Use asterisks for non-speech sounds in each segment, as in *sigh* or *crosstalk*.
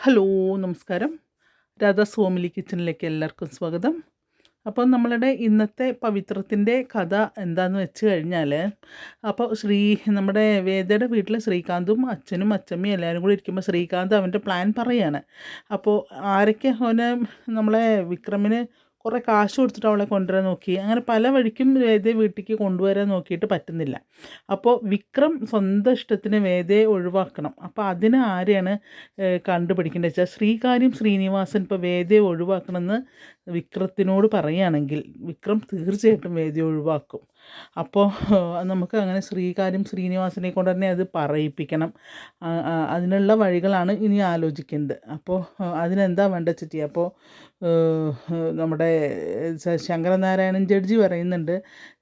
Hello നമസ്കാരം. Radhas homely കിച്ചണിലേക്ക് എല്ലാവർക്കും സ്വാഗതം. അപ്പോൾ നമ്മളുടെ ഇന്നത്തെ പവിത്രത്തിന്റെ കഥ എന്താന്ന് വെച്ച് കഴിഞ്ഞാൽ അപ്പോൾ ശ്രീ നമ്മുടെ വേദയുടെ വീട്ടിൽ ശ്രീകാന്തും അച്ഛനും അച്ഛമ്മയും എല്ലാവരും കൂടി ഇരിക്കുമ്പോൾ ശ്രീകാന്ത് അവന്റെ പ്ലാൻ പറയാണ്. അപ്പോൾ ആരൊക്കെ അവനെ നമ്മളെ വിക്രമിന് കുറേ കാശ് കൊടുത്തിട്ട് അവളെ കൊണ്ടുവരാൻ നോക്കി. അങ്ങനെ പല വഴിക്കും വേദയെ വീട്ടിലേക്ക് കൊണ്ടുവരാൻ നോക്കിയിട്ട് പറ്റുന്നില്ല. അപ്പോൾ വിക്രം സ്വന്തം ഇഷ്ടത്തിന് വേദയെ ഒഴിവാക്കണം. അപ്പോൾ അതിന് ആരെയാണ് കണ്ടുപിടിക്കേണ്ടത്? വെച്ചാൽ ശ്രീകാര്യം ശ്രീനിവാസൻ ഇപ്പോൾ വേദയെ ഒഴിവാക്കണമെന്ന് വിക്രത്തിനോട് പറയുകയാണെങ്കിൽ വിക്രം തീർച്ചയായിട്ടും വേദയെ ഒഴിവാക്കും. അപ്പോൾ നമുക്ക് അങ്ങനെ ശ്രീകാര്യം ശ്രീനിവാസനെ കൊണ്ട് തന്നെ അത് പറയിപ്പിക്കണം. അതിനുള്ള വഴികളാണ് ഇനി ആലോചിക്കേണ്ടത്. അപ്പോൾ അതിനെന്താ വേണ്ട ചിറ്റി അപ്പോൾ നമ്മുടെ ശങ്കരനാരായണൻ ജഡ്ജി പറയുന്നുണ്ട്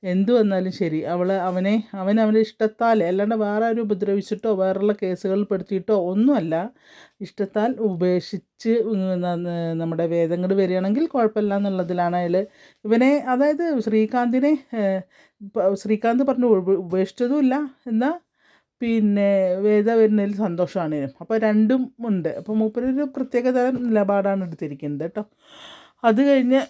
എന്തു വന്നാലും ശരി. അവൾ അവനെ അവൻ അവന്റെ ഇഷ്ടത്താൽ അല്ലാണ്ട് വേറെ ആരും ഉപദ്രവിച്ചിട്ടോ വേറെയുള്ള കേസുകളിൽ പെടുത്തിയിട്ടോ ഒന്നുമല്ല. ഇഷ്ടത്താൽ ഉപേക്ഷിച്ച് നമ്മുടെ വേദങ്ങൾ വരികയാണെങ്കിൽ കുഴപ്പമില്ല എന്നുള്ളതിലാണ് അയാൾ. ഇവനെ അതായത് ശ്രീകാന്തിനെ ശ്രീകാന്ത് പറഞ്ഞു ഉപ- ഉപേക്ഷിച്ചതുമില്ല. എന്നാൽ പിന്നെ വേദ വരുന്നതിൽ സന്തോഷമാണ്. അപ്പോൾ രണ്ടും ഉണ്ട്. അപ്പോൾ മൂപ്പരൊരു പ്രത്യേകതരം നിലപാടാണ് എടുത്തിരിക്കുന്നത് കേട്ടോ. അത് കഴിഞ്ഞ്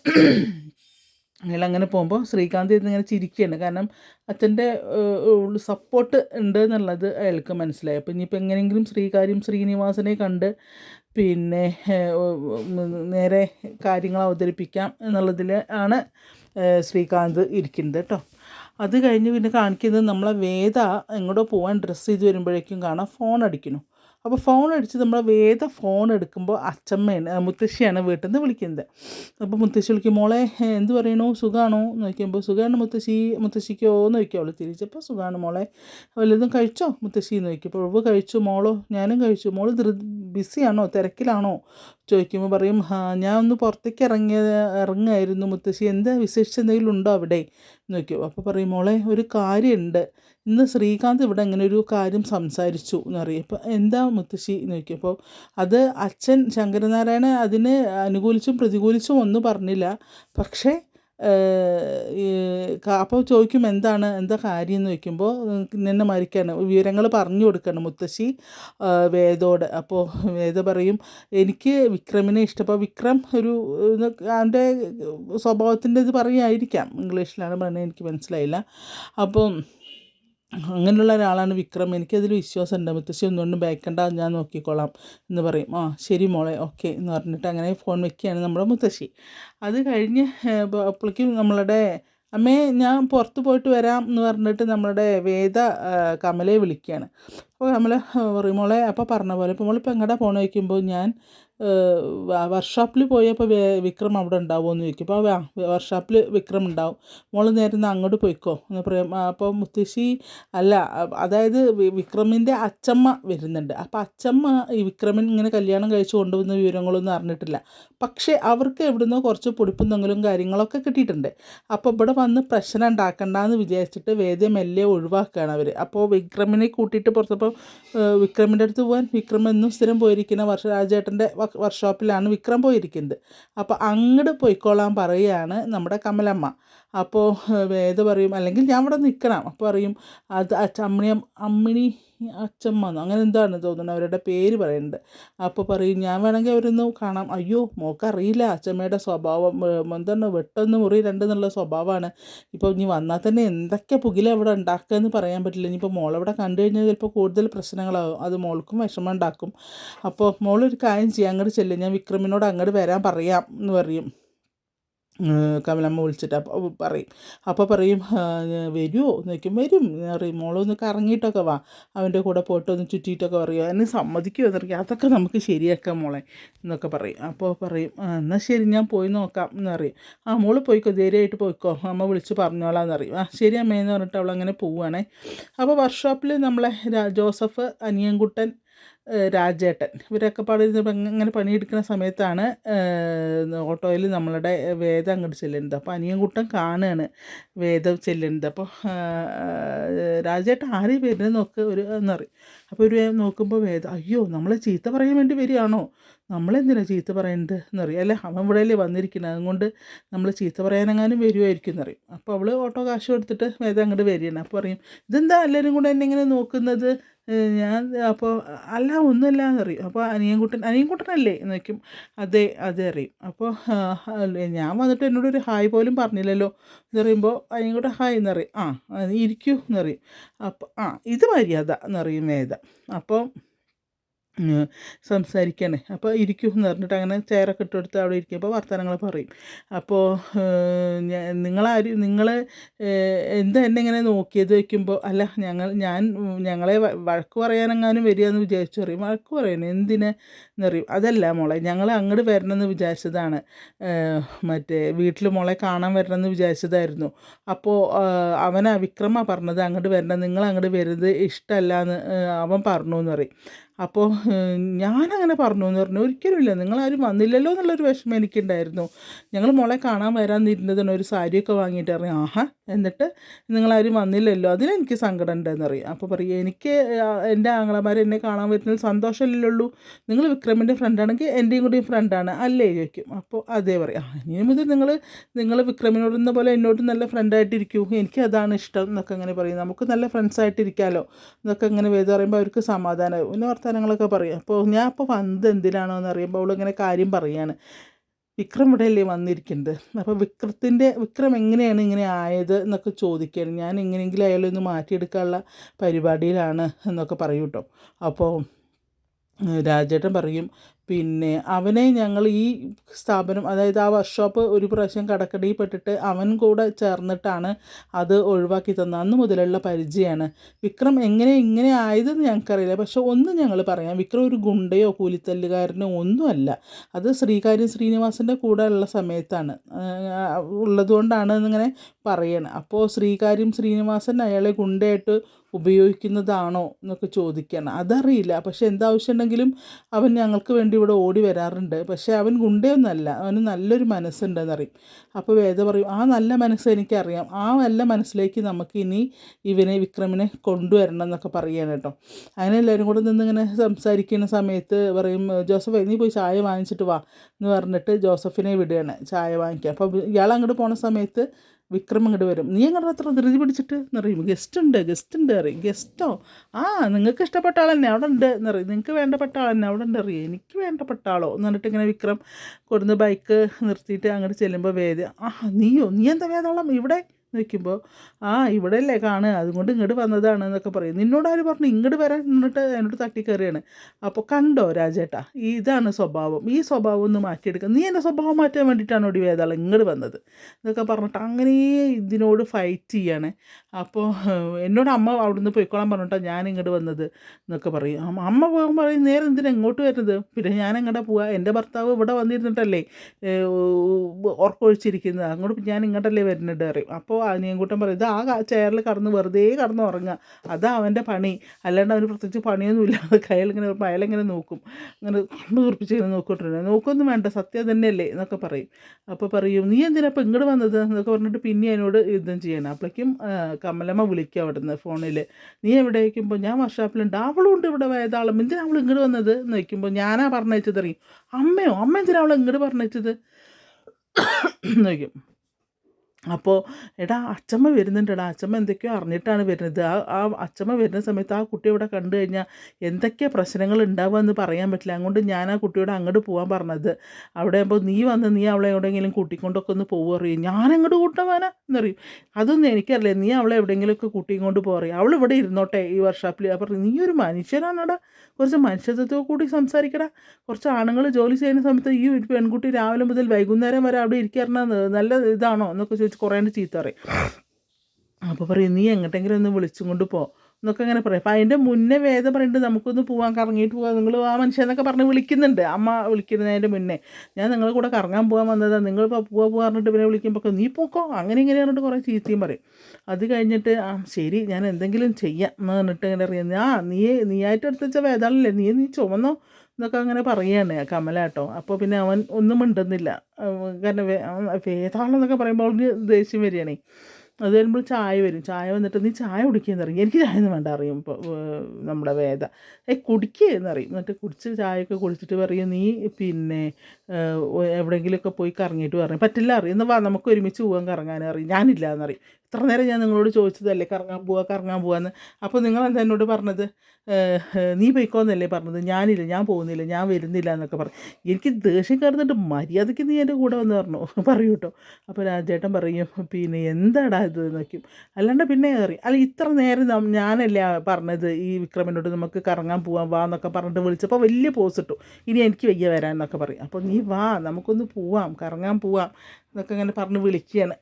അയാൾ അങ്ങനെ പോകുമ്പോൾ ശ്രീകാന്ത് ഇങ്ങനെ ചിരിക്കുകയാണ്. കാരണം അച്ഛന്റെ സപ്പോർട്ട് ഉണ്ട് എന്നുള്ളത് അയാൾക്ക് മനസ്സിലായി. അപ്പോൾ ഇനിയിപ്പോൾ എങ്ങനെയെങ്കിലും ശ്രീകാര്യം ശ്രീനിവാസനെ കണ്ട് പിന്നെ നേരെ കാര്യങ്ങൾ അവതരിപ്പിക്കാം എന്നുള്ളതിൽ ആണ് ശ്രീകാന്ത് ഇരിക്കുന്നത് കേട്ടോ. അത് കഴിഞ്ഞ് പിന്നെ കാണിക്കുന്നത് നമ്മളെ വേദ എങ്ങോട്ടോ പോകാൻ ഡ്രസ്സ് ചെയ്ത് വരുമ്പോഴേക്കും കാണാം. ഫോൺ അടിക്കുന്നു. അപ്പോൾ ഫോൺ അടിച്ച് നമ്മൾ വേദ ഫോൺ എടുക്കുമ്പോൾ അച്ഛമ്മയാണ് മുത്തശ്ശിയാണ് വീട്ടിൽ നിന്ന് വിളിക്കുന്നത്. അപ്പോൾ മുത്തശ്ശി വിളിക്കും മോളെ എന്ത് പറയണു? സുഖമാണോ എന്ന് ചോദിക്കുമ്പോൾ സുഖമാണ് മുത്തശ്ശി മുത്തശ്ശിക്കോ? എന്ന് നോക്കിയോ അവൾ തിരിച്ചപ്പോൾ സുഖമാണ് മോളെ. വല്ലതും കഴിച്ചോ? മുത്തശ്ശി എന്ന് നോക്കി അപ്പോൾ ഉവ്വ് കഴിച്ചു മോളോ? ഞാനും കഴിച്ചു. മോൾ ധൃ ബിസിയാണോ? തിരക്കിലാണോ? ചോദിക്കുമ്പോൾ പറയും "ആ, ഞാൻ ഒന്ന് പുറത്തേക്ക് ഇറങ്ങിയ ഇറങ്ങായിരുന്നു മുത്തശ്ശി. എന്താ വിശേഷിച്ച് എന്തെങ്കിലും ഉണ്ടോ അവിടെ? ചോദിക്കും അപ്പോൾ പറയും മോളെ ഒരു കാര്യമുണ്ട് ഇന്ന് ശ്രീകാന്ത് ഇവിടെ ഇങ്ങനെ ഒരു കാര്യം സംസാരിച്ചു എന്ന് പറയും അപ്പോൾ എന്താ മുത്തശ്ശി അപ്പോൾ അത് അച്ഛൻ ശങ്കരനാരായണ അതിനെ അനുകൂലിച്ചും പ്രതികൂലിച്ചും ഒന്നും പറഞ്ഞില്ല. പക്ഷേ അപ്പോൾ ചോദിക്കും എന്താണ് എന്താ കാര്യം എന്ന് ചോദിക്കുമ്പോൾ നിന്നെ മരിക്കാണ് വിവരങ്ങൾ പറഞ്ഞു കൊടുക്കണം മുത്തശ്ശി. വേദോട്. അപ്പോൾ വേദ പറയും എനിക്ക് വിക്രമിനെ ഇഷ്ടം വിക്രം ഒരു അവന്റെ സ്വഭാവത്തിന്റെ ഇത് പറയുമായിരിക്കാം ഇംഗ്ലീഷിലാണ് പറഞ്ഞത്. എനിക്ക് മനസ്സിലായില്ല. അപ്പം അങ്ങനെയുള്ള ഒരാളാണ് വിക്രം. എനിക്കതിൽ വിശ്വാസമുണ്ട്. മുത്തശ്ശി ഒന്നുകൊണ്ടും ഭയക്കണ്ട. ഞാൻ നോക്കിക്കോളാം എന്ന് പറയും. ആ ശരി മോളെ. ഓക്കെ എന്ന് പറഞ്ഞിട്ട് അങ്ങനെ ഫോൺ വെക്കുകയാണ് നമ്മുടെ മുത്തശ്ശി. അത് കഴിഞ്ഞ് അപ്പോഴേക്കും നമ്മളുടെ അമ്മേ ഞാൻ പുറത്ത് പോയിട്ട് വരാം എന്ന് പറഞ്ഞിട്ട് നമ്മളുടെ വേദ കമലയെ വിളിക്കുകയാണ്. അപ്പോൾ നമ്മൾ റിമോളെ അപ്പോൾ പറഞ്ഞ പോലെ ഇപ്പോൾ മോളിപ്പോൾ എങ്ങടെ ഫോൺ ചോദിക്കുമ്പോൾ ഞാൻ വർക്ക്ഷോപ്പിൽ പോയപ്പോൾ വിക്രം അവിടെ ഉണ്ടാവുമോ എന്ന് ചോദിക്കും അപ്പോൾ വർക്ക്ഷോപ്പിൽ വിക്രം ഉണ്ടാവും. മോൾ നേരെ ഒന്ന് അങ്ങോട്ട് പോയിക്കോ. എന്ന് പറയും. അപ്പോൾ മുത്തശ്ശി അല്ല അതായത് വിക്രമിന്റെ അച്ചമ്മ വരുന്നുണ്ട്. അപ്പോൾ അച്ചമ്മ ഈ വിക്രമൻ ഇങ്ങനെ കല്യാണം കഴിച്ച് കൊണ്ടുവന്ന വിവരങ്ങളൊന്നും അറിഞ്ഞിട്ടില്ല. പക്ഷേ അവർക്ക് എവിടുന്നോ കുറച്ച് പൊടിപ്പും തെങ്ങലും കാര്യങ്ങളൊക്കെ കിട്ടിയിട്ടുണ്ട്. അപ്പോൾ ഇവിടെ വന്ന് പ്രശ്നം ഉണ്ടാക്കണ്ടെന്ന് വിചാരിച്ചിട്ട് വേദം മെല്ലെ ഒഴിവാക്കുകയാണ് അവർ അപ്പോൾ വിക്രമിനെ കൂട്ടിയിട്ട് പുറത്തപ്പോൾ വിക്രമിന്റെ അടുത്ത് പോകാൻ വിക്രം എന്നും സ്ഥിരം പോയിരിക്കുന്ന വർഷ രാജേട്ടന്റെ വർക്ക്ഷോപ്പിലാണ് വിക്രം പോയിരിക്കുന്നത്. അപ്പോൾ അങ്ങോട്ട് പോയിക്കോളാൻ പറയുകയാണ് നമ്മുടെ കമലമ്മ. അപ്പോൾ വേദ പറയും? അല്ലെങ്കിൽ ഞാൻ അവിടെ നിൽക്കണം അപ്പോൾ പറയും അത് അമ്മിണി അമ്മിണി അച്ചമ്മ അങ്ങനെ എന്താണ് തോന്നുന്നു അവരുടെ പേര് പറയുന്നുണ്ട് അപ്പോൾ പറയും ഞാൻ വേണമെങ്കിൽ അവരൊന്ന് കാണാം. അയ്യോ മോക്കറിയില്ല. അച്ചമ്മയുടെ സ്വഭാവം എന്താണ്? വെട്ടൊന്ന് മുറി രണ്ടെന്നുള്ള സ്വഭാവമാണ്. ഇപ്പോൾ ഇനി വന്നാൽ തന്നെ എന്തൊക്കെ പുകില അവിടെ ഉണ്ടാക്കുക എന്ന് പറയാൻ പറ്റില്ല. ഇനിയിപ്പോൾ മോളവിടെ കണ്ടു കഴിഞ്ഞാൽ ചിലപ്പോൾ കൂടുതൽ പ്രശ്നങ്ങളാകും അത് മോൾക്കും വിഷമം ഉണ്ടാക്കും. അപ്പോൾ മോളൊരു കാര്യം ചെയ്യാം അങ്ങോട്ട് ചെല്ലും. ഞാൻ വിക്രമിനോട് അങ്ങോട്ട് വരാൻ പറയാം എന്ന് പറയും. കമലമ്മ വിളിച്ചിട്ട് അപ്പോൾ പറയും. അപ്പോൾ പറയും "ആ, വരുമോ എന്നൊക്കെ വരും പറയും. മോളൊന്ന് കറങ്ങിയിട്ടൊക്കെ വാ. അവന്റെ കൂടെ പോയിട്ട് ഒന്ന് ചുറ്റിയിട്ടൊക്കെ പറയുക എന്നെ സമ്മതിക്കുമോ എന്ന് അതൊക്കെ നമുക്ക് ശരിയാക്കാം മോളെ എന്നൊക്കെ പറയും. അപ്പോൾ പറയും "ആ, എന്നാൽ ശരി ഞാൻ പോയി നോക്കാം എന്നറിയും ആ മോൾ പോയിക്കോ ധൈര്യമായിട്ട് പോയിക്കോ. അമ്മ വിളിച്ച് പറഞ്ഞോളാം എന്നറിയും ആ ശരി അമ്മയെന്ന് പറഞ്ഞിട്ട് അവളങ്ങനെ പോവുകയാണേ അപ്പോൾ വർക്ക്ഷോപ്പിൽ നമ്മളെ ജോസഫ് അനിയൻകുട്ടൻ രാജേട്ടൻ. ഇവരൊക്കെ പാടിയിരുന്ന് ഇങ്ങനെ പണിയെടുക്കുന്ന സമയത്താണ് ഓട്ടോയിൽ നമ്മളുടെ വേദ അങ്ങോട്ട് ചെല്ലുന്നത്. അപ്പോൾ അനിയൻകുട്ടൻ കാണുകയാണ് വേദം ചെല്ലുന്നത്. അപ്പോൾ രാജേട്ടൻ ആരെയും വരുന്നത് നോക്ക് ഒരു എന്ന് പറയും അപ്പോൾ ഒരു നോക്കുമ്പോൾ വേദ അയ്യോ നമ്മളെ ചീത്ത പറയാൻ വേണ്ടി വരികയാണോ? നമ്മളെന്തിനാണ് ചീത്ത പറയേണ്ടത്? എന്നറിയാം. അല്ലേ? അവൻ ഇവിടെയല്ലേ വന്നിരിക്കുന്നത് അതുകൊണ്ട് നമ്മൾ ചീത്ത പറയാനെങ്ങാനും വരുമായിരിക്കും എന്നറിയും. അപ്പോൾ അവൾ ഓട്ടോ കാശ് കൊടുത്തിട്ട് വേദ അങ്ങോട്ട് വരികയാണ്. അപ്പോൾ പറയും ഇതെന്താ എല്ലാവരും കൂടെ എന്നെ ഇങ്ങനെ നോക്കുന്നത്? ഞാൻ അപ്പോൾ അല്ല ഒന്നുമല്ല എന്നറിയും. അപ്പോൾ അനിയൻകുട്ടൻ അനിയൻകുട്ടനല്ലേ? എന്ന് വയ്ക്കും അതെ അതെ അറിയും. അപ്പോൾ ഞാൻ വന്നിട്ട് എന്നോടൊരു ഹായ് പോലും പറഞ്ഞില്ലല്ലോ എന്ന് പറയുമ്പോൾ അനിയൻകുട്ടൻ ഹായ് എന്നറിയും. ആ ഇരിക്കൂ എന്നറിയും. അപ്പോൾ ആ ഇത് മര്യാദ എന്നറിയും വേദ. അപ്പോൾ സംസാരിക്കണേ അപ്പോൾ ഇരിക്കും എന്ന് പറഞ്ഞിട്ട് അങ്ങനെ ചെയറൊക്കെ ഇട്ട് കൊടുത്ത് അവിടെ ഇരിക്കും അപ്പോൾ വർത്തമാനങ്ങൾ പറയും അപ്പോൾ നിങ്ങളാരും നിങ്ങൾ എന്താ എന്നെ ഇങ്ങനെ നോക്കിയത് വയ്ക്കുമ്പോൾ അല്ല ഞങ്ങൾ ഞാൻ ഞങ്ങളെ വഴക്ക് പറയാനെങ്ങാനും വരിക എന്ന് വിചാരിച്ചു പറയും. വഴക്ക് പറയണേ? എന്തിനെ? എന്നറിയും അതല്ല മോളെ ഞങ്ങൾ അങ്ങോട്ട് വരണമെന്ന് വിചാരിച്ചതാണ്. മറ്റേ വീട്ടിൽ മോളെ കാണാൻ വരണമെന്ന് വിചാരിച്ചതായിരുന്നു. അപ്പോൾ അവനാ വിക്രമ പറഞ്ഞത് അങ്ങോട്ട് വരണം. നിങ്ങൾ അങ്ങോട്ട് വരുന്നത് ഇഷ്ടമല്ല എന്ന് അവൻ പറഞ്ഞു എന്ന് പറയും. അപ്പോൾ ഞാനങ്ങനെ പറഞ്ഞു എന്ന് പറഞ്ഞു. ഒരിക്കലുമില്ല. നിങ്ങളാരും വന്നില്ലല്ലോ എന്നുള്ളൊരു വിഷമം എനിക്കുണ്ടായിരുന്നു. ഞങ്ങൾ മോളെ കാണാൻ വരാൻ വരാനിരുന്നതാണ് ഒരു സാരിയൊക്കെ വാങ്ങിയിട്ട് അറിയാം ആഹാ എന്നിട്ട് നിങ്ങളാരും വന്നില്ലല്ലോ. അതിലെനിക്ക് സങ്കടം ഉണ്ടെന്ന് അറിയാം അപ്പോൾ പറയും എനിക്ക് എന്റെ ആങ്ങളമാർ എന്നെ കാണാൻ വരുന്നതിൽ സന്തോഷമില്ലല്ലോ നിങ്ങൾ വിക്രമിന്റെ ഫ്രണ്ടാണെങ്കിൽ എന്റെയും കൂടി ഫ്രണ്ടാണ് അല്ലേ? ചോദിക്കും. അപ്പോൾ അതേ പറയാം. ഇനി മുതൽ നിങ്ങൾ നിങ്ങൾ വിക്രമിനോടുന്ന പോലെ എന്നോട് നല്ല ഫ്രണ്ടായിട്ടിരിക്കൂ എനിക്ക് അതാണ് ഇഷ്ടം എന്നൊക്കെ അങ്ങനെ പറയും. നമുക്ക് നല്ല ഫ്രണ്ട്സായിട്ടിരിക്കാമല്ലോ എന്നൊക്കെ ഇങ്ങനെ വേദ പറയുമ്പോൾ അവർക്ക് സമാധാനമാവും. പിന്നെ വർത്തമാനങ്ങളൊക്കെ പറയും. അപ്പോൾ ഞാൻ അപ്പോൾ വന്നത് എന്തിനാണോ എന്ന് അറിയുമ്പോൾ അവളിങ്ങനെ കാര്യം പറയുകയാണ് വിക്രം ഇവിടെയല്ലേ വന്നിരിക്കുന്നത്? അപ്പോൾ വിക്രത്തിന്റെ വിക്രം എങ്ങനെയാണ് ഇങ്ങനെ ആയത് എന്നൊക്കെ ചോദിക്കുകയാണ്. ഞാൻ എങ്ങനെയെങ്കിലും അയാളെ ഒന്ന് മാറ്റിയെടുക്കാനുള്ള പരിപാടിയിലാണ് എന്നൊക്കെ പറയൂട്ടോ. അപ്പോൾ രാജേട്ടൻ പറയും പിന്നെ അവനെ ഞങ്ങൾ ഈ സ്ഥാപനം അതായത് ആ വർക്ക്ഷോപ്പ് ഒരു പ്രാവശ്യം കടക്കടിയിൽപ്പെട്ടിട്ട് അവൻ കൂടെ ചേർന്നിട്ടാണ് അത് ഒഴിവാക്കി തന്നത്. അന്ന് മുതലുള്ള പരിചയമാണ്. വിക്രം എങ്ങനെ ഇങ്ങനെ ആയതെന്ന് ഞങ്ങൾക്കറിയില്ല. പക്ഷെ ഒന്ന് ഞങ്ങൾ പറയാം. വിക്രം ഒരു ഗുണ്ടയോ കൂലിത്തല്ലുകാരനോ ഒന്നുമല്ല. അത് ശ്രീകാര്യം ശ്രീനിവാസന്റെ കൂടെ ഉള്ള സമയത്താണ്. ഉള്ളതുകൊണ്ടാണ് എന്നിങ്ങനെ പറയണം. അപ്പോൾ ശ്രീകാര്യം ശ്രീനിവാസൻ അയാളെ ഗുണ്ടയായിട്ട് ഉപയോഗിക്കുന്നതാണോ എന്നൊക്കെ ചോദിക്കണം അതറിയില്ല. പക്ഷെ എന്താവശ്യമുണ്ടെങ്കിലും അവൻ ഞങ്ങൾക്ക് വേണ്ടി ഇവിടെ ഓടി വരാറുണ്ട്. പക്ഷേ അവൻ ഗുണ്ടയൊന്നല്ല. അവന് നല്ലൊരു മനസ്സുണ്ടെന്നറിയും. അപ്പോൾ വേദ പറയും ആ നല്ല മനസ്സ് എനിക്കറിയാം. ആ നല്ല മനസ്സിലേക്ക് നമുക്ക് ഇനി ഇവനെ വിക്രമിനെ കൊണ്ടുവരണം എന്നൊക്കെ പറയുകയാണ് കേട്ടോ. അങ്ങനെ എല്ലാവരും കൂടെ നിന്നിങ്ങനെ സംസാരിക്കുന്ന സമയത്ത് പറയും ജോസഫ് നീ പോയി ചായ വാങ്ങിച്ചിട്ട് വാ എന്ന് പറഞ്ഞിട്ട് ജോസഫിനെ വിടുകയാണ്. ചായ വാങ്ങിക്കുക അപ്പോൾ ഇയാൾ അങ്ങോട്ട് പോണ സമയത്ത് വിക്രം ഇങ്ങോട്ട് വരും. നീ എങ്ങനെ അത്ര ധൃതി പിടിച്ചിട്ട്? എന്നറിയും ഗസ്റ്റ് ഉണ്ട് ഗസ്റ്റ് ഉണ്ട് അറിയും ഗസ്റ്റോ ആ നിങ്ങൾക്ക് ഇഷ്ടപ്പെട്ട ആൾ തന്നെ. അവിടെ ഉണ്ട് എന്നറിയും നിങ്ങൾക്ക് വേണ്ടപ്പെട്ട ആൾ തന്നെ. അവിടെ ഉണ്ട് അറിയും എനിക്ക് വേണ്ടപ്പെട്ട ആളോ? എന്ന് പറഞ്ഞിട്ട് ഇങ്ങനെ വിക്രം കൊടുന്ന് ബൈക്ക് നിർത്തിയിട്ട് അങ്ങോട്ട് ചെല്ലുമ്പോൾ വേദ ആ നീയോ? നീ എന്താ വേദോളം ഇവിടെ നിൽക്കുമ്പോൾ ആ ഇവിടെ അല്ലേ കാണുക അതുകൊണ്ട് ഇങ്ങോട്ട് വന്നതാണ് എന്നൊക്കെ പറയും. നിന്നോട് ആര് പറഞ്ഞു ഇങ്ങോട്ട് വരാൻ നിന്നിട്ട് എന്നോട് തട്ടിക്കയറിയാണ് അപ്പോൾ കണ്ടോ രാജേട്ടാ ഇതാണ് സ്വഭാവം. ഈ സ്വഭാവം ഒന്ന് മാറ്റിയെടുക്കുക നീ എന്റെ സ്വഭാവം മാറ്റാൻ വേണ്ടിയിട്ടാണ് ഒടി വേദാളം ഇങ്ങോട്ട് വന്നത്? എന്നൊക്കെ പറഞ്ഞിട്ട് അങ്ങനെ ഇതിനോട് ഫൈറ്റ് ചെയ്യാണ്. അപ്പോൾ എന്നോട് അമ്മ അവിടുന്ന് പോയിക്കോളാൻ പറഞ്ഞിട്ടാണ് ഞാൻ ഇങ്ങോട്ട് വന്നത് എന്നൊക്കെ പറയും. അമ്മ പോകുമ്പോൾ പറയും നേരെ എന്തിനാ എങ്ങോട്ട് വരുന്നത്? പിന്നെ ഞാൻ എങ്ങോട്ടാ പോവുക എന്റെ ഭർത്താവ് ഇവിടെ വന്നിരുന്നിട്ടല്ലേ ഉറക്കൊഴിച്ചിരിക്കുന്നത്. അങ്ങോട്ട് ഞാൻ ഇങ്ങോട്ടല്ലേ വരുന്നുണ്ട് പറയും. അപ്പോൾ അനിയൻകുട്ടൻ പറയും ഇത് ആ ചെയറിൽ കടന്ന് വെറുതെ കടന്ന് ഉറങ്ങുക. അതാ അവന്റെ പണി. അല്ലാണ്ട് അവന് പ്രത്യേകിച്ച് പണിയൊന്നുമില്ല കയ്യിലിങ്ങനെ അയാളിങ്ങനെ നോക്കും. അങ്ങനെ കണ്ണു ഇങ്ങനെ നോക്കിയിട്ടുണ്ട് നോക്കൊന്നും വേണ്ട സത്യം തന്നെയല്ലേ? എന്നൊക്കെ പറയും. അപ്പോൾ പറയും നീ എന്തിനാ അപ്പോൾ ഇങ്ങോട്ട് വന്നത്? എന്നൊക്കെ പറഞ്ഞിട്ട് പിന്നെ അതിനോട് യുദ്ധം ചെയ്യണം. അപ്പോഴേക്കും കമലമ്മ വിളിക്കുക അവിടെ നിന്ന് ഫോണിൽ നീ എവിടെ വയ്ക്കുമ്പോൾ ഞാൻ വർഷാപ്പിലുണ്ട്. അവളും ഉണ്ട് ഇവിടെ വേതാളം എന്തിനാ അവൾ ഇങ്ങോട്ട് വന്നത്? എന്ന് വയ്ക്കുമ്പോൾ ഞാനാ പറഞ്ഞയച്ചത്? അറിയും അമ്മയോ? അമ്മ എന്തിനാ അവൾ ഇങ്ങോട്ട് പറഞ്ഞയച്ചത്? വയ്ക്കും അപ്പോൾ എടാ അച്ചമ്മ വരുന്നുണ്ടെടാ. അച്ചമ്മ എന്തൊക്കെയോ അറിഞ്ഞിട്ടാണ് വരുന്നത്. ആ ആ അച്ചമ്മ വരുന്ന സമയത്ത് ആ കുട്ടി ഇവിടെ കണ്ടു കഴിഞ്ഞാൽ എന്തൊക്കെ പ്രശ്നങ്ങൾ ഉണ്ടാവുക പറയാൻ പറ്റില്ല. അതുകൊണ്ട് ഞാൻ ആ കുട്ടിയോട് അങ്ങോട്ട് പോകാൻ പറഞ്ഞത്. അവിടെ ആകുമ്പോൾ നീ വന്ന് നീ അവളെ എവിടെയെങ്കിലും കൂട്ടിക്കൊണ്ടൊക്കെ ഒന്ന് പോകുക അറിയും? ഞാൻ അങ്ങോട്ട് കൂട്ടവാനാ എന്നറിയും. അതൊന്നും എനിക്കറിയില്ല. നീ അവളെ എവിടെയെങ്കിലുമൊക്കെ കൂട്ടിക്കൊണ്ട് പോകറിയും അവൾ ഇവിടെ ഇരുന്നോട്ടെ ഈ വർഷാപ്പിൽ അപ്പോൾ നീ ഒരു മനുഷ്യനാണടാ. കുറച്ച് മനുഷ്യത്വത്തോടു കൂടി സംസാരിക്കടാ. കുറച്ച് ആണുങ്ങൾ ജോലി ചെയ്യുന്ന സമയത്ത് ഈ പെൺകുട്ടി രാവിലെ മുതൽ വൈകുന്നേരം വരെ അവിടെ ഇരിക്കാറുണ്ട് നല്ല ഇതാണോ? എന്നൊക്കെ ചോദിച്ച് കുറേ ചീത്ത പറയും. അപ്പോൾ പറയും നീ എങ്ങോട്ടെങ്കിലും ഒന്ന് വിളിച്ചും കൊണ്ട് പോ. എന്നൊക്കെ അങ്ങനെ പറയും. അപ്പോൾ അതിന്റെ മുന്നേ വേദം പറയുന്നുണ്ട് നമുക്കൊന്ന് പോകാൻ കറങ്ങിയിട്ട് പോകാം നിങ്ങൾ ആ മനുഷ്യനൊക്കെ പറഞ്ഞ് വിളിക്കുന്നുണ്ട്. അമ്മ വിളിക്കുന്നതിന്റെ മുന്നേ. ഞാൻ നിങ്ങളുടെ കൂടെ കറങ്ങാൻ പോകാൻ വന്നതാണ് നിങ്ങൾ ഇപ്പോൾ പോവാ പോകാൻ പറഞ്ഞിട്ട് പിന്നെ വിളിക്കുമ്പോൾ നീ പോക്കോ? അങ്ങനെ ഇങ്ങനെ പറഞ്ഞിട്ട് കുറേ ചീത്തയും പറയും. അത് കഴിഞ്ഞിട്ട് ആ ശരി ഞാൻ എന്തെങ്കിലും ചെയ്യാം എന്ന് പറഞ്ഞിട്ട് ഇങ്ങനെ അറിയാം ആ നീ നീയായിട്ട് എടുത്ത് വെച്ച വേദാളല്ലേ? നീ നീ ചുമന്നോ? എന്നൊക്കെ അങ്ങനെ പറയുകയാണ് കമലാട്ടോ. അപ്പോൾ പിന്നെ അവൻ ഒന്നും മിണ്ടുന്നില്ല. കാരണം വേതാളം എന്നൊക്കെ പറയുമ്പോൾ അവൾക്ക് ദേഷ്യം വരികയാണേ. അത് വരുമ്പോൾ ചായ വരും. ചായ വന്നിട്ട് നീ ചായ കുടിക്കുകയെന്ന് പറയും. എനിക്ക് ചായ ഒന്നും വേണ്ട അറിയും ഇപ്പോൾ നമ്മുടെ വേദ. ഏ കുടിക്കുകയെന്ന് അറിയും എന്നിട്ട് കുടിച്ച് ചായയൊക്കെ കുടിച്ചിട്ട് പറയും നീ പിന്നെ എവിടെയെങ്കിലുമൊക്കെ പോയി കറങ്ങിയിട്ട് പറയും പറ്റില്ല അറിയും എന്നാൽ വാ നമുക്ക് ഒരുമിച്ച് പോകാൻ കറങ്ങാൻ അറിയും ഞാനില്ല എന്നറിയും ഇത്ര നേരം ഞാൻ നിങ്ങളോട് ചോദിച്ചതല്ലേ കറങ്ങാൻ പോവാ കറങ്ങാൻ പോവാന്ന്. അപ്പോൾ നിങ്ങൾ എന്താ എന്നോട് പറഞ്ഞത്? നീ പോയിക്കോന്നല്ലേ പറഞ്ഞത്? ഞാനില്ല ഞാൻ പോകുന്നില്ല ഞാൻ വരുന്നില്ല എന്നൊക്കെ പറഞ്ഞു എനിക്ക് ദേഷ്യം കയറുന്നിട്ട് മര്യാദയ്ക്ക് നീ എന്റെ കൂടെ വന്ന് പറഞ്ഞു പറയൂ കേട്ടോ അപ്പോൾ രാജേട്ടൻ പറയും പിന്നെ എന്താടാ ഇത്? നോക്കും അല്ലാണ്ട് പിന്നെ കയറി അല്ല ഇത്ര നേരം ഞാനല്ലേ പറഞ്ഞത് ഈ വിക്രമനോട് നമുക്ക് കറങ്ങാൻ പോവാൻ വാ എന്നൊക്കെ പറഞ്ഞിട്ട് വിളിച്ചപ്പോൾ വലിയ പോസ് ഇട്ടു. ഇനി എനിക്ക് വയ്യ വരാൻ എന്നൊക്കെ പറയും. അപ്പോൾ നീ വാ നമുക്കൊന്ന് പോവാം കറങ്ങാൻ പോവാം എന്നൊക്കെ ഇങ്ങനെ പറഞ്ഞ് വിളിക്കുകയാണ്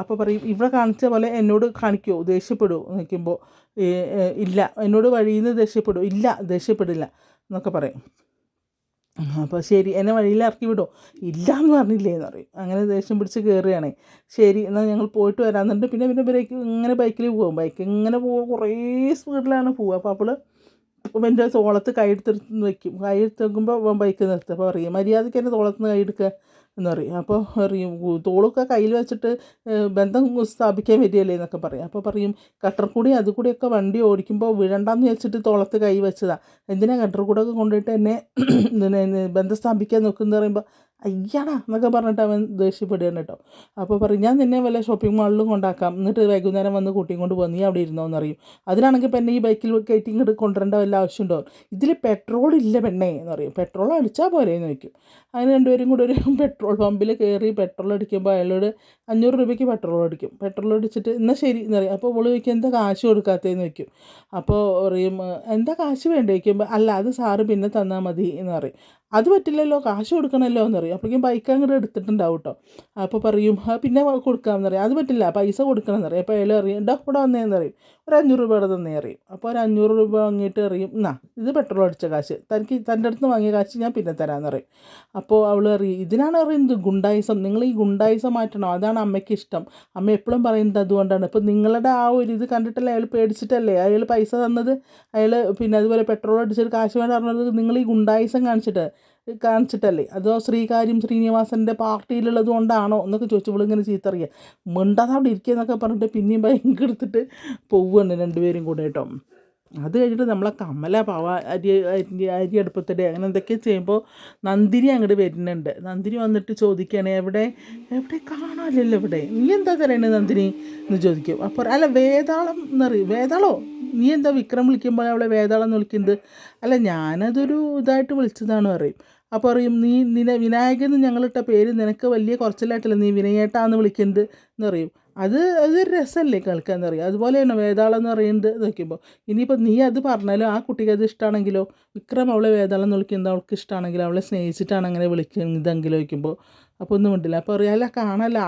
അപ്പോൾ പറയും ഇവിടെ കാണിച്ച പോലെ എന്നോട് കാണിക്കുമോ ദേഷ്യപ്പെടുമോ നിൽക്കുമ്പോൾ ഇല്ല എന്നോട് വഴിയിൽ നിന്ന് ദേഷ്യപ്പെടുമോ ഇല്ല ദേഷ്യപ്പെടില്ല എന്നൊക്കെ പറയും. അപ്പോൾ ശരി എന്നെ വഴിയിൽ ഇറക്കി വിടോ. ഇല്ല എന്ന് പറഞ്ഞില്ലേ എന്ന് പറയും. അങ്ങനെ ദേഷ്യം പിടിച്ച് കയറുകയാണേ ശരി എന്നാൽ ഞങ്ങൾ പോയിട്ട് വരാമെന്നുണ്ട്. പിന്നെ പിന്നെ ബ്രേക്ക് ഇങ്ങനെ ബൈക്കിൽ പോകും. ബൈക്ക് ഇങ്ങനെ പോകുക കുറേ സ്പീഡിലാണ് പോവുക. അപ്പോൾ അപ്പോൾ അപ്പം എന്റെ തോളത്ത് കൈ എടുത്തെടുത്ത് വെക്കും കൈ എടുത്ത് വെക്കുമ്പോൾ ബൈക്ക് നിർത്തും. അപ്പോൾ പറയും മര്യാദയ്ക്ക് എന്റെ തോളത്ത് നിന്ന് കൈ എടുക്കുക എന്ന് പറയും അപ്പോൾ അറിയും "ഉ, തോളൊക്കെ കയ്യിൽ വെച്ചിട്ട് ബന്ധം സ്ഥാപിക്കാൻ വരികയല്ലേ എന്നൊക്കെ പറയും. അപ്പോൾ പറയും കട്ടർ കൂടി അതുകൂടിയൊക്കെ വണ്ടി ഓടിക്കുമ്പോൾ വിഴണ്ടെന്ന് വെച്ചിട്ട് തോളത്ത് കൈ വെച്ചതാണ് എന്തിനാ കട്ടർ കൂടെ ഒക്കെ കൊണ്ടുപോയിട്ട് എന്നെ *clears throat* ബന്ധം സ്ഥാപിക്കാൻ നോക്കുന്നത് പറയുമ്പോൾ അയ്യാടാ എന്നൊക്കെ പറഞ്ഞിട്ട് അവൻ ദേഷ്യപ്പെടുകയാണ് കേട്ടോ. അപ്പോൾ പറയും ഞാൻ നിന്നെ വല്ല ഷോപ്പിംഗ് മാളിലും കൊണ്ടാക്കാം. എന്നിട്ട് വൈകുന്നേരം വന്ന് കൂട്ടിയും കൊണ്ട് പോകും നീ അവിടെ ഇരുന്നോ? എന്നറിയും അതിനാണെങ്കിൽ പിന്നെ ഈ ബൈക്കിൽ കയറ്റി ഇങ്ങോട്ട് കൊണ്ടുവരേണ്ട വല്ല ആവശ്യമുണ്ടോ ഇതിൽ പെട്രോൾ ഇല്ല പെണ്ണേ എന്ന് പറയും. പെട്രോൾ അടിച്ചാൽ പോരെ എന്ന് ചോദിക്കും. അങ്ങനെ രണ്ടുപേരും കൂടെ ഒരു പെട്രോൾ പമ്പിൽ കയറി പെട്രോൾ അടിക്കുമ്പോൾ അയാളോട് അഞ്ഞൂറ് രൂപയ്ക്ക് പെട്രോൾ അടിക്കും. പെട്രോൾ അടിച്ചിട്ട് എന്നാൽ ശരി എന്ന് പറയും. അപ്പോൾ അവൾ ചോദിക്കും എന്താ കാശ് കൊടുക്കാത്തതെന്ന് ചോദിക്കും. അപ്പോൾ പറയും എന്താ കാശ് വേണ്ടേ? ചോദിക്കുമ്പോൾ അല്ല അത് സാറ് പിന്നെ തന്നാൽ മതി എന്ന് പറയും. അത് പറ്റില്ലല്ലോ കാശ് കൊടുക്കണമല്ലോ എന്ന് പറയും. അപ്പോഴേക്കും ബൈക്ക് അങ്ങോട്ട് എടുത്തിട്ടുണ്ടാവും കേട്ടോ അപ്പോൾ പറയും "ആ, പിന്നെ കൊടുക്കാമെന്ന് പറയും. അത് പറ്റില്ല പൈസ കൊടുക്കണമെന്ന് പറയും. അപ്പോൾ അയാൾ അറിയും ഡോ ഇവിടെ വന്നേന്ന് പറയും. ഒരു അഞ്ഞൂറ് രൂപ ഇവിടെ തന്നേ അറിയും അപ്പോൾ ഒരു അഞ്ഞൂറ് രൂപ വാങ്ങിയിട്ട് എറിയും. എന്നാ ഇത് പെട്രോൾ അടിച്ച കാശ്. തനിക്ക് തന്റെ അടുത്ത് വാങ്ങിയ കാശ് ഞാൻ പിന്നെ തരാമെന്ന് പറയും. അപ്പോൾ അവൾ അറിയും ഇതിനാണ് അറിയുന്നത് ഗുണ്ടായിസം. നിങ്ങൾ ഈ ഗുണ്ടായിസം മാറ്റണം അതാണ് അമ്മയ്ക്ക് ഇഷ്ടം. അമ്മ എപ്പോഴും പറയുന്നത് അതുകൊണ്ടാണ്. ഇപ്പം നിങ്ങളുടെ ആ ഒരു ഇത് കണ്ടിട്ടല്ലേ അയാൾ പേടിച്ചിട്ടല്ലേ? അയാൾ പൈസ തന്നത് അയാൾ പിന്നെ അതുപോലെ പെട്രോൾ അടിച്ചിട്ട് കാശ് വേണ്ട പറഞ്ഞത് നിങ്ങൾ ഈ ഗുണ്ടായിസം കാണിച്ചിട്ട്. കാണിച്ചിട്ടല്ലേ? അതോ ശ്രീകാര്യം ശ്രീനിവാസന്റെ പാർട്ടിയിലുള്ളത് കൊണ്ടാണോ എന്നൊക്കെ ചോദിച്ചു ഇവളിങ്ങനെ ചീത്തറിയുക മിണ്ടാതെ അവിടെ ഇരിക്കുക എന്നൊക്കെ പറഞ്ഞിട്ട് പിന്നെയും ഭയങ്കര എടുത്തിട്ട് പോവുകയാണ് രണ്ടുപേരും കൂടെ കേട്ടോ. അത് കഴിഞ്ഞിട്ട് നമ്മളെ കമല പാവ അരി അരി അരി അടുപ്പത്തിടെ അങ്ങനെ എന്തൊക്കെ ചെയ്യുമ്പോൾ നന്ദിനി അങ്ങോട്ട് വരുന്നുണ്ട്. നന്ദിനി വന്നിട്ട് ചോദിക്കുകയാണ് എവിടെ? എവിടെ? കാണാനില്ലല്ലോ ഇവിടെ. നീ എന്താ തരേണ്ടത് നന്ദിനി? എന്ന് ചോദിക്കും. അപ്പോൾ അല്ല വേതാളം എന്നറിയും വേതാളോ? നീ എന്താ വിക്രം വിളിക്കുമ്പോൾ അവളെ വേതാളം എന്ന് വിളിക്കുന്നത്? അല്ല ഞാനതൊരു ഇതായിട്ട് വിളിച്ചതാണ് പറയും. അപ്പോൾ പറയും നീ നിന വിനായകൻ എന്ന് ഞങ്ങളിട്ട പേര് നിനക്ക് വലിയ കുറച്ചിലായിട്ടില്ല നീ വിനയേട്ടാന്ന് വിളിക്കുന്നത് എന്ന് പറയും. അത് അതൊരു രസമല്ലേ കേൾക്കാൻ എന്ന് അതുപോലെ അതുപോലെയാണ് വേതാളം എന്ന് പറയുന്നത് നോക്കുമ്പോൾ ഇനിയിപ്പോൾ നീ അത് പറഞ്ഞാലും? ആ കുട്ടിക്ക് അത് ഇഷ്ടമാണെങ്കിലോ വിക്രം അവളെ വേതാളം എന്ന് വിളിക്കുന്നത് അവൾക്ക് ഇഷ്ടമാണെങ്കിലോ അവളെ സ്നേഹിച്ചിട്ടാണ് അങ്ങനെ വിളിക്കുന്നതെങ്കിലും ചോദിക്കുമ്പോൾ. അപ്പോൾ ഒന്നും മിണ്ടില്ല. അപ്പോൾ അറിയാമല്ല അല്ല കാണാല്ല.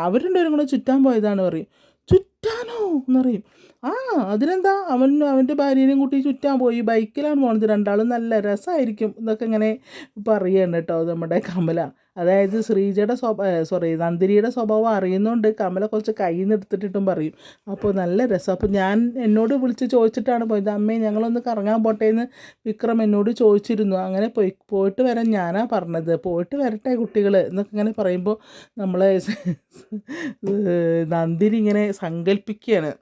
കൂടെ ചുറ്റാൻ പോയതാണ് പറയും. ചുറ്റാനോ എന്നറിയും ആ അതിനെന്താ? അവൻ അവന്റെ ഭാര്യനെയും കൂട്ടി ചുറ്റാൻ പോയി. ബൈക്കിലാണ് പോണത്. രണ്ടാളും നല്ല രസമായിരിക്കും എന്നൊക്കെ ഇങ്ങനെ പറയുകയാണ് കേട്ടോ നമ്മുടെ കമല. അതായത് ശ്രീജയുടെ സ്വഭാവ സോറി നന്ദിനിയുടെ സ്വഭാവം അറിയുന്നതുകൊണ്ട് കമല കുറച്ച് കയ്യിൽ നിന്ന് എടുത്തിട്ടിട്ടും പറയും. അപ്പോൾ നല്ല രസം. അപ്പോൾ ഞാൻ എന്നോട് വിളിച്ച് ചോദിച്ചിട്ടാണ് പോയത്. അമ്മേ ഞങ്ങളൊന്ന് കറങ്ങാൻ പോട്ടെ എന്ന് വിക്രം എന്നോട് ചോദിച്ചിരുന്നു. അങ്ങനെ പോയി പോയിട്ട് വരാൻ ഞാനാ പറഞ്ഞത്. പോയിട്ട് വരട്ടെ കുട്ടികൾ എന്നൊക്കെ ഇങ്ങനെ പറയുമ്പോൾ നമ്മളെ നന്ദിനി ഇങ്ങനെ സങ്കല്പിക്കുകയാണ്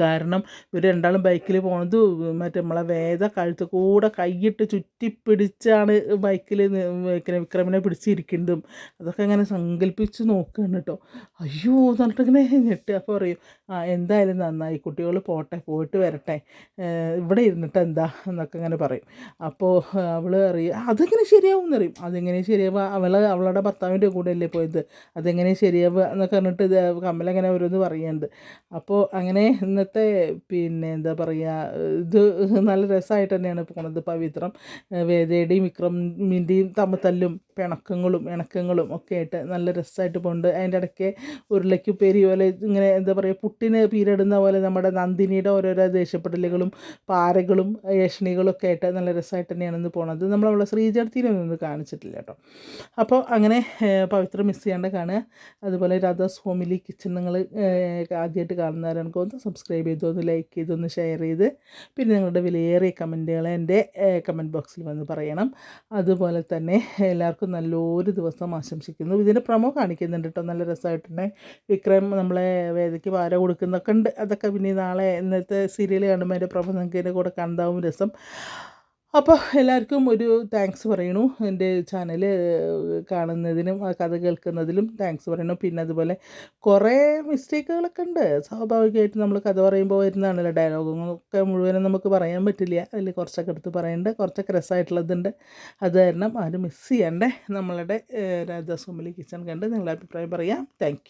കാരണം ഇവർ രണ്ടാളും ബൈക്കിൽ പോണത് മറ്റേ നമ്മളെ വേദ കഴുത്ത് കൂടെ കൈയിട്ട് ചുറ്റിപ്പിടിച്ചാണ് ബൈക്കിൽ വിക്രമിനെ പിടിച്ചിരിക്കുന്നതും. അതൊക്കെ ഇങ്ങനെ സങ്കല്പിച്ച് നോക്കുകയാണ് കേട്ടോ അയ്യോ എന്ന് പറഞ്ഞിട്ട് ഇങ്ങനെ ഞെട്ട്. അപ്പോൾ പറയും ആ എന്തായാലും നന്നായി. കുട്ടികൾ പോട്ടെ പോയിട്ട് വരട്ടെ. ഇവിടെ ഇരുന്നിട്ട് എന്താ? എന്നൊക്കെ ഇങ്ങനെ പറയും. അപ്പോൾ അവൾ അറിയും അതെങ്ങനെ ശരിയാവും? എന്നറിയും അതെങ്ങനെ ശരിയാവുക അവൾ അവളുടെ ഭർത്താവിന്റെ കൂടെ അല്ലേ പോയത്? അതെങ്ങനെ ശരിയാവുക എന്നൊക്കെ പറഞ്ഞിട്ട് കമലങ്ങനെ ഓരോന്ന് പറയുന്നുണ്ട് അപ്പോൾ അങ്ങനെ ഇന്നത്തെ പിന്നെ എന്താ പറയുക ഇത് നല്ല രസമായിട്ട് തന്നെയാണ് പോണത്. പവിത്രം വേദയുടെയും വിക്രമിന്റെയും തമ്മിൽ തല്ലും. പിണക്കങ്ങളും ഇണക്കങ്ങളും ഒക്കെ ആയിട്ട് നല്ല രസമായിട്ട് പോകുന്നുണ്ട് അതിന്റെ ഇടയ്ക്ക് ഉരുളയ്ക്കുപ്പേരി പോലെ ഇങ്ങനെ എന്താ പറയുക പുട്ടിന് പീരിടുന്ന പോലെ നമ്മുടെ നന്ദിനിയുടെ ഓരോരോ ദേഷ്യപ്പെടലുകളും പാരകളും ഏഷണികളും ഒക്കെ ആയിട്ട് നല്ല രസമായിട്ട് തന്നെയാണ് ഇന്ന് പോണത്. നമ്മളവിടെ ശ്രീചടത്തിയിലൊന്നും ഇന്ന് കാണിച്ചിട്ടില്ല കേട്ടോ. അപ്പോൾ അങ്ങനെ പവിത്ര മിസ് ചെയ്യാണ്ട് കാണുക. അതുപോലെ രാധാസ് ഹോമിലി കിച്ചൺ നിങ്ങൾ ആദ്യമായിട്ട് കാണുന്നവരാണെങ്കിൽ ഒന്ന് സബ്സ്ക്രൈബ് ചെയ്തു ഒന്ന് ലൈക്ക് ചെയ്ത് ഒന്ന് ഷെയർ ചെയ്ത്. പിന്നെ നിങ്ങളുടെ വിലയേറിയ കമന്റുകൾ എന്റെ കമന്റ് ബോക്സിൽ വന്ന് പറയണം. അതുപോലെ തന്നെ എല്ലാവർക്കും നല്ലൊരു ദിവസം ആശംസിക്കുന്നു. ഇതിന്റെ പ്രമോ കാണിക്കുന്നുണ്ട് കേട്ടോ നല്ല രസമായിട്ടുണ്ട്. വിക്രം നമ്മളെ വേദയ്ക്ക് വാര കൊടുക്കുന്നൊക്കെ ഉണ്ട്. അതൊക്കെ പിന്നെ നാളെ ഇന്നത്തെ സീരിയൽ കാണുമ്പോൾ അതിന്റെ പ്രമോ നിങ്ങൾക്ക് ഇതിന്റെ കൂടെ കണ്ടാവും രസം. അപ്പോൾ എല്ലാവർക്കും ഒരു താങ്ക്സ് പറയണു. എന്റെ ചാനൽ കാണുന്നതിനും ആ കഥ കേൾക്കുന്നതിലും താങ്ക്സ് പറയണു. പിന്നെ അതുപോലെ കുറേ മിസ്റ്റേക്കുകളൊക്കെ ഉണ്ട്. സ്വാഭാവികമായിട്ട് നമ്മൾ കഥ പറയുമ്പോൾ വരുന്നതാണല്ലോ ഡയലോഗുകളൊക്കെ മുഴുവനും നമുക്ക് പറയാൻ പറ്റില്ല. അതിൽ കുറച്ചൊക്കെ എടുത്ത് പറയേണ്ട. കുറച്ചൊക്കെ രസമായിട്ടുള്ളതുണ്ട്. അത് കാരണം ആരും മിസ് ചെയ്യണ്ടേ. നമ്മളുടെ രാധാസുമലി കിച്ചൺ കണ്ട് നിങ്ങളുടെ അഭിപ്രായം പറയാം. താങ്ക്